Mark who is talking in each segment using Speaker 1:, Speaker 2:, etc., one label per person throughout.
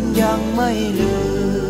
Speaker 1: อนยังไม่ลืม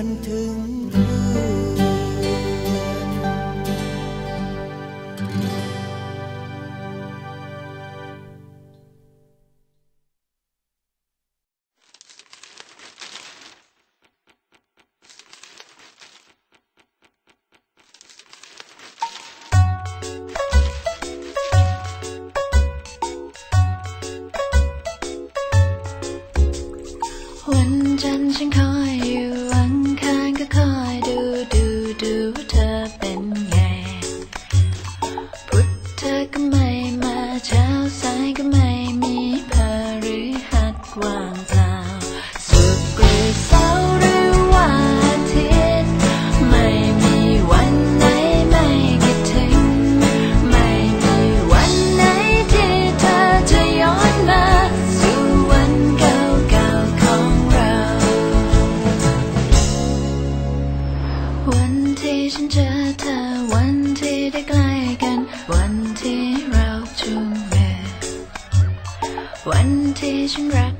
Speaker 1: อนถึงเพื่อน
Speaker 2: วันจันทร์ฉันคอ เจอเธอวันที่ได้ใกล้กัน วันที่เราจูงมือวันที่ฉันรัก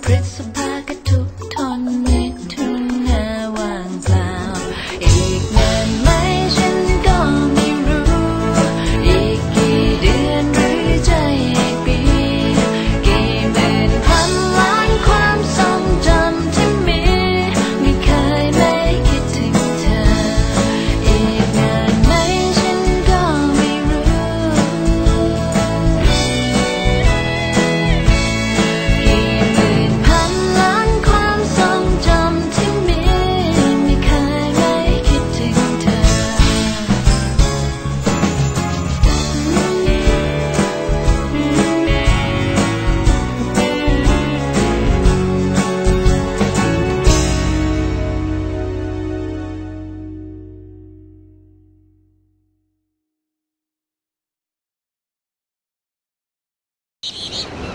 Speaker 2: principle. Beep, beep, beep.